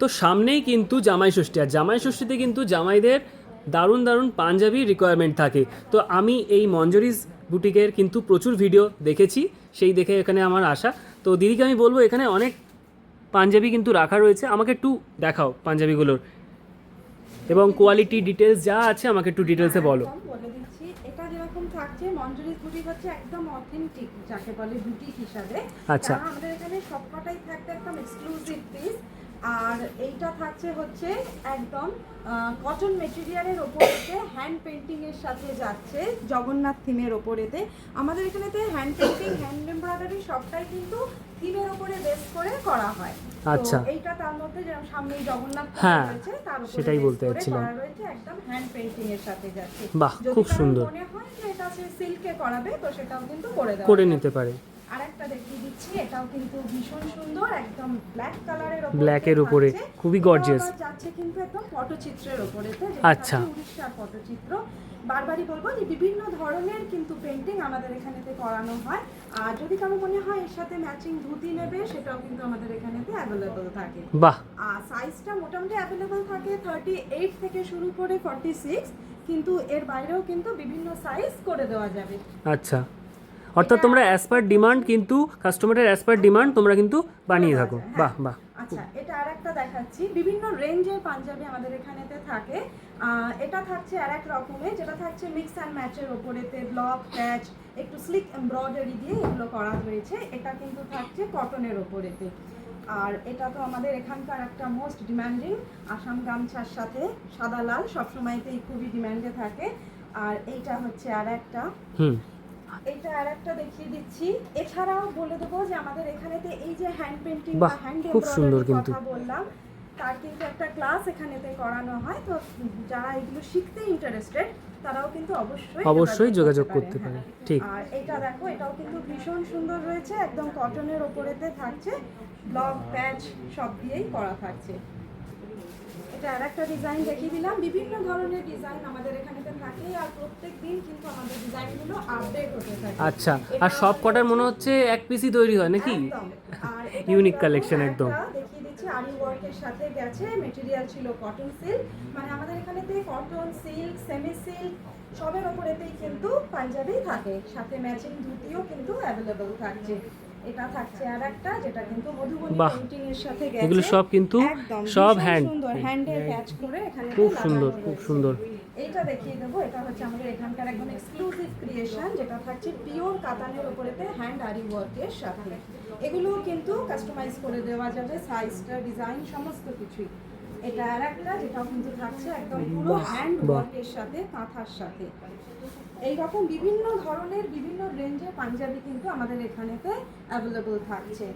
তো সামনেই কিন্তু জামাই ষষ্ঠী আর জামাই ষষ্ঠীতে কিন্তু জামাইদের দারুণ দারুণ পাঞ্জাবি রিকোয়ারমেন্ট থাকে। তো আমি এই মঞ্জরিস বুটিকের কিন্তু প্রচুর ভিডিও দেখেছি সেই দেখে এখানে আমার আশা। তো দিদিকে আমি বলব এখানে অনেক পাঞ্জাবি কিন্তু রাখা রয়েছে আমাকে একটু দেখাও পাঞ্জাবিগুলোর। এবং কোয়ালিটি ডিটেলস যা আছে আমাকে একটু ডিটেলসে বলো। বলে দিচ্ছি এটা যেরকম থাকছে মঞ্জুরিস বুটিক হচ্ছে একদম অথেন্টিক যাকে বলে বুটিক হিসাবে। আচ্ছা। আমাদের এখানে সবকটাই থাকবে একদম এক্সক্লুসিভ পিস আর এইটা থাকছে হচ্ছে একদম কটন মেটেরিয়ালের ওপরেতে হ্যান্ড পেন্টিং এর সাথে যাচ্ছে জগন্নাথ থিমের ওপরেতে। আমাদের এখানেতে হ্যান্ড পেন্টিং হ্যান্ড এমব্রয়ডারি সবটাই কিন্তু থিমের ওপরে বেস করে করা হয়। আচ্ছা। এইটা তার মধ্যে যেমন সামনেই জগন্নাথ হ্যাঁ, তার সেটাই বলতে করা রয়েছে একদম হ্যান্ড পেন্টিং এর সাথে যাচ্ছে। বাহ, খুব সুন্দর। মনে হয় যে এটা সে সিল্কে করাবে তো সেটাও কিন্তু করে দেওয়া করে নিতে পারে। আরেকটা দেখিয়ে দিচ্ছি। এটাও কিন্তু ভীষণ সুন্দর একদম ব্ল্যাক কালারের উপরে Black এর উপরে, খুবই gorgeous। যাচ্ছে কিন্তু একদম পটচিত্রের উপরে আচ্ছা। উড়িষ্যার পটচিত্র। বারবারই বলব যে বিভিন্ন ধরনের কিন্তু পেন্টিং আমাদের এখানেতে করানো হয়। আর যদি কারও মনে হয় এর সাথে ম্যাচিং ধুতি নেবে সেটাও কিন্তু আমাদের এখানেতে অ্যাভেলেবল থাকে। বাহ! আর সাইজটা মোটামুটি অ্যাভেলেবল থাকে থার্টি এইট থেকে শুরু করে ফর্টি সিক্স কিন্তু এর বাইরেও কিন্তু বিভিন্ন সাইজ করে দেওয়া যাবে। আচ্ছা। অর্থাৎ তোমরা অ্যাজ পার ডিমান্ড কিন্তু কাস্টমারের অ্যাজ পার ডিমান্ড তোমরা কিন্তু বানিয়ে থাকো। বাহ বাহ আচ্ছা এটা আর একটা দেখাচ্ছি। বিভিন্ন রেঞ্জের পাঞ্জাবি আমাদের এখানেতে থাকে। এটা থাকছে আর এক রকমের যেটা থাকছে মিক্স অ্যান্ড ম্যাচের ওপরেতে ব্লক প্যাচ একটু স্লিক এমব্রয়ডারি দিয়ে এগুলো করা হয়েছে। এটা কিন্তু থাকছে কটনের ওপরেতে। আর এটা তো আমাদের এখানকার একটা মোস্ট ডিমান্ডিং আসাম গামছার সাথে সাদা লাল সবসময়তেই খুবই ডিমান্ডে থাকে। আর এইটা হচ্ছে আর একটা হুম। এটা আর একটা দেখিয়ে দিচ্ছি এছাড়াও বলে দেবো যে আমাদের এখানেতে এই যে হ্যান্ড পেন্টিং বা হ্যান্ড খুব সুন্দর কিন্তু। কথা বললাম তার কিন্তু একটা ক্লাস এখানেতে করানো হয় তো যারা এগুলো শিখতে ইন্টারেস্টেড তারাও কিন্তু অবশ্যই অবশ্যই যোগাযোগ করতে। পারে ঠিক আর এটা দেখো এটাও কিন্তু ভীষণ সুন্দর রয়েছে একদম কটনের ওপরেতে থাকছে ব্লক প্যাচ সব দিয়েই করা থাকছে এটা আর একটা ডিজাইন দেখিয়ে দিলাম। বিভিন্ন ধরনের ডিজাইন আমাদের এখানেতে থাকে আর প্রত্যেক দিন কিন্তু আমাদের ডিজাইনগুলো আপডেট হতে থাকে। আচ্ছা আর সব কটার মনে হচ্ছে এক পিসই তৈরি হয় নাকি? যেরকম collection একদম। দেখিয়ে দিচ্ছি আরি ওয়ার্কের সাথে গেছে মেটেরিয়াল ছিল কটন সিল্ক মানে আমাদের এখানেতে কটন সিল্ক সেমি সিল্ক সবের ওপরেতেই কিন্তু পাঞ্জাবি থাকে। সাথে ম্যাচিং ধুতিও কিন্তু অ্যাভেলেবল থাকছে। এটা থাকছে আর একটা যেটা কিন্তু মধুবনী পেইন্টিং এর সাথে গেছে। এগুলো সব কিন্তু সব hand সুন্দর হ্যান্ডে ক্যাচ করে এখানে খুব সুন্দর, খুব সুন্দর। এইটা দেখিয়ে দেবো এটা হচ্ছে আমাদের এখানকার একদম এক্সক্লুসিভ ক্রিয়েশন যেটা থাকছে পিওর কাতানের উপরেতে হ্যান্ড আরি ওয়ার্কের সাথে। এগুলো কিন্তু কাস্টমাইজ করে দেওয়া যাবে সাইজটা ডিজাইন সমস্ত কিছুই। এটা আর একটা যেটাও কিন্তু থাকছে একদম পুরো হ্যান্ড। ওয়ার্কের সাথে কাঁথার সাথে। এইরকম বিভিন্ন ধরনের বিভিন্ন রেঞ্জের পাঞ্জাবি কিন্তু আমাদের এখানেতে অ্যাভেলেবল থাকছে।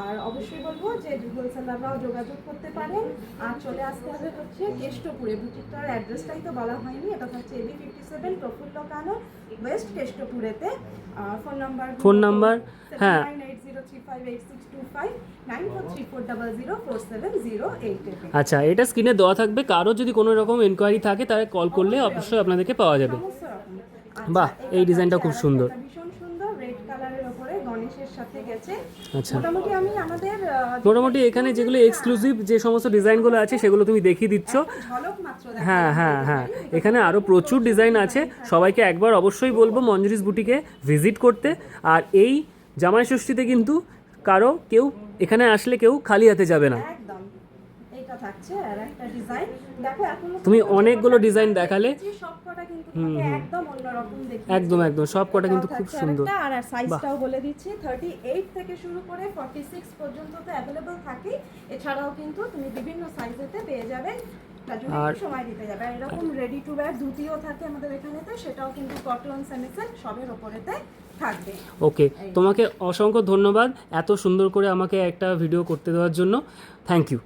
আর অবশ্যই বলব যে হোলসেলাররাও যোগাযোগ করতে পারেন। আর চলে আসতে হবে হচ্ছে কেষ্টপুরে। বুটিকটার অ্যাড্রেসটাই তো বলা হয়নি এটা হচ্ছে AB fifty seven Prafulla Kanan west কেষ্টপুরেতে। Phone number phone number, হ্যাঁ। আচ্ছা এটা স্ক্রিনে দেওয়া থাকবে। কারও যদি কোনো রকম এনকোয়ারি থাকে তাহলে কল করলে অবশ্যই আপনাদেরকে পাওয়া যাবে। বাহ, এই ডিজাইনটা খুব সুন্দর। আচ্ছা। মোটামুটি এখানে যেগুলো এক্সক্লুসিভ যে সমস্ত ডিজাইনগুলো আছে সেগুলো তুমি দেখিয়ে দিচ্ছ। হ্যাঁ হ্যাঁ হ্যাঁ। এখানে আরও প্রচুর ডিজাইন আছে। সবাইকে একবার অবশ্যই বলব মঞ্জুরিস বুটিকে ভিজিট করতে। আর এই জামাই ষষ্ঠীতে কিন্তু কারও কেউ এখানে আসলে কেউ খালি হাতে যাবে না। এটা থাকছে আর একটা ডিজাইন দেখো এখন তুমি অনেকগুলো ডিজাইন দেখালে। সবকটা কিন্তু একদম অন্যরকম দেখি একদম একদম। সব কটা কিন্তু খুব সুন্দর। আর সাইজটাও বলে দিচ্ছি। থার্টি এইট থেকে শুরু করে ফর্টি সিক্স পর্যন্ত তো অ্যাভেলেবল থাকেই। এছাড়াও কিন্তু তুমি বিভিন্ন সাইজেতে পেয়ে যাবে। আর- সময় দিতে যাবে। এরকম রেডি টু ওয়্যার ধুতিও থাকে আমাদের এখানেতে সেটাও কিন্তু কটন সেমিসেল সবের ওপরেতে থাকবে। ওকে। তোমাকে অসংখ্য ধন্যবাদ এত সুন্দর করে আমাকে একটা ভিডিও করতে দেওয়ার জন্য। Thank you